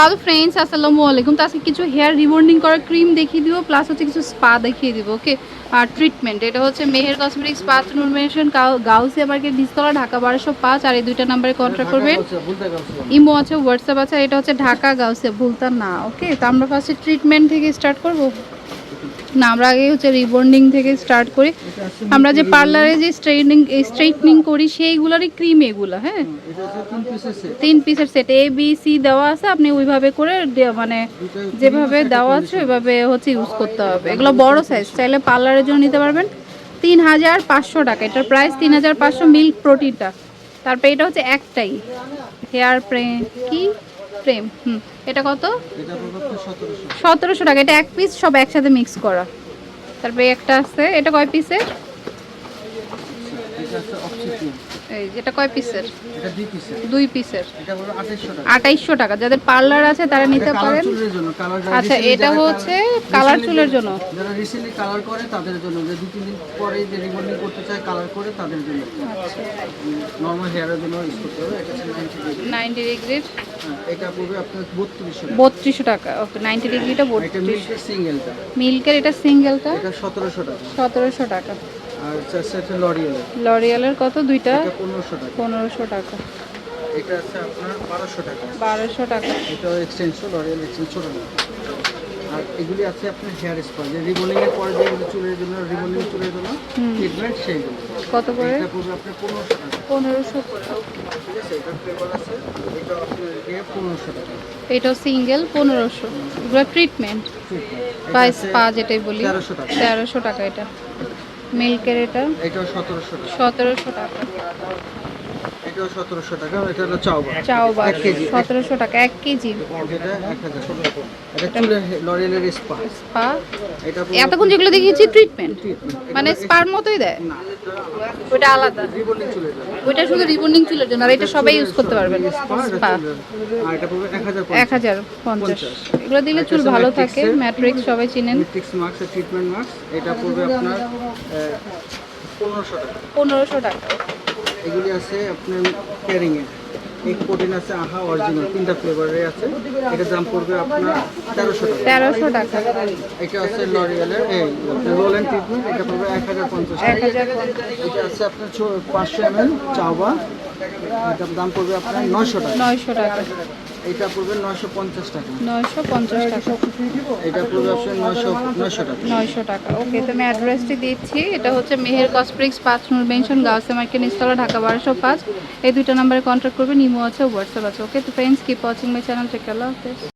Hello friends আসসালামু আলাইকুম তো আজকে কিছু হেয়ার রিবন্ডিং করার ক্রিম দেখিয়ে দিব প্লাস হচ্ছে কিছু স্পা দেখিয়ে দিব ওকে আর ট্রিটমেন্ট এটা হচ্ছে Meher cosmetic spa treatment Gausia market ডিসতলা Dhaka বারোশো পাঁচ আর এই দুইটা নাম্বারে কন্ট্যাক্ট করবেন ইমো আছে হোয়াটসঅ্যাপ আছে এটা হচ্ছে ঢাকা গাউসিয়া ভুলতাম না ওকে তো আমরা ফার্স্টে ট্রিটমেন্ট থেকে স্টার্ট করব। না, আমরা আগে হচ্ছে রিবন্ডিং থেকে স্টার্ট করি। আমরা যে পার্লারে যে স্ট্রেটনিং স্ট্রেটনিং করি, সেইগুলোরই ক্রিম এগুলো হ্যাঁ? তিন পিসের সেট এ বি সি দেওয়া আছে, আপনি ওইভাবে করে মানে যেভাবে দেওয়া আছে, ওইভাবে হচ্ছে ইউজ করতে হবে। এগুলো বড় সাইজ চাইলে পার্লারের জন্য নিতে পারবেন। তিন হাজার পাঁচশো টাকা, এটার প্রাইস তিন হাজার পাঁচশো মিল্ক প্রোটিনটা তারপরে এটা হচ্ছে একটাই। হেয়ার প্রেম কি? প্রেম হুম এটা কত? সতেরোশো। টাকা এটা এক পিস সব একসাথে মিক্স করা। তারপরে একটা আছে এটা কয় পিসের এই যেটা কয় পিসের দুই পিসের আঠাইশশো টাকা। যাদের পার্লার আছে তারা নিতে পারেন। আচ্ছা এটা হচ্ছে কালার চুলের জন্য। যারা রিসেন্টলি কালার করে তাদের জন্য। যে দু তিন দিন পরে যে রিবন্ডিং করতে চায় কালার করে তাদের জন্য। আচ্ছা। নর্মাল হেয়ারের জন্য ইউজ করতে হবে। এটা হচ্ছে 90 ডিগ্রি হ্যাঁ, এটা পড়বে আপনার বত্রিশশো টাকা। ওকে ডিগ্রিটা এটা মিল্কের সিঙ্গেলটা মিল্কের এটা সিঙ্গেলটা এটা সতেরোশো টাকা। সতেরোশো টাকা। আর হচ্ছে লরিয়েলের লরিয়ালের কত দুইটা? এটা পনেরোশো টাকা। পনেরোশো টাকা। এটা আছে আপনার বারোশো টাকা। বারোশো টাকা। এটাও এক্সটেনশন লরিয়েল এক্সটেন্স ছোটো না। আর এগুলি আছে আপনার হেয়ার স্পা যে রিবনিং এর পরে যেগুলো চুলের জন্য চুলের জন্য ট্রিটমেন্ট সেইগুলো। কত করে? এটা পড়বে আপনার পনেরোশো টাকা। পনেরোশো করে। ঠিক আছে এটা ফ্লেভার আছে। এটা আপনার দিয়ে পনেরোশো টাকা। এটাও সিঙ্গেল পনেরোশো। এগুলো ট্রিটমেন্ট বা স্পা যেটাই বলি। তেরোশো টাকা। তেরোশো টাকা এটা। মিল্কের এটা? এটাও সতেরোশো টাকা। সতেরোশো টাকা। এটাও সতেরোশো টাকা এটা হলো চাওবা কেজি। সতেরোশো টাকা 1 কেজি। এক হাজার এটা চুলের লরিয়েলের স্পা স্পা এটা এতক্ষণ যেগুলো দেখিয়েছি ট্রিটমেন্ট মানে স্পার মতোই দেয়? ওইটা আলাদা। ওইটা শুধু রিবন্ডিং চুলের জন্য আর এটা সবাই ইউজ করতে পারবেন। স্পা এক হাজার পঞ্চাশ। এগুলো দিলে চুল ভালো থাকে ম্যাট্রিক্স সবাই চিনেন। মেট্রিক্স মার্কস ট্রিটমেন্ট মার্কস এটা পড়বে আপনার পনেরোশো টাকা। পনেরোশো টাকা। এগুলি আছে আপনার ক্যারিং এর। এক প্রোটিন আছে আহা অরিজিনাল তিনটা ফ্লেভারে আছে। এটার দাম পড়বে আপনার তেরোশো টাকা। তেরোশো টাকা। এটা আছে লরিয়ালের এই রোল ট্রিটমেন্ট এটা পড়বে এক হাজার পঞ্চাশ টাকা। এটা আছে আপনার পাঁচশো এম এল চাওবা এটার দাম পড়বে আপনার নয়শো টাকা। নয়শো টাকা। এটা পড়বে নয়শো পঞ্চাশ টাকা। নয়শো পঞ্চাশ টাকা। এটা পড়বে আপনার নয়শো নয়শো টাকা। নয়শো টাকা। ওকে তো আমি অ্যাড্রেসটি দিচ্ছি। এটা হচ্ছে মেহের কসপ্রিক্স পাঁচ নূর মেনশন গাউসে মার্কেট নিস্তলা ঢাকা বারোশো পাঁচ। এই দুইটা নম্বরে কন্ট্যাক্ট করবেন ইমো আছে হোয়াটসঅ্যাপ আছে। ওকে তো friends keep watching my channel আল্লাহ হাফেজ।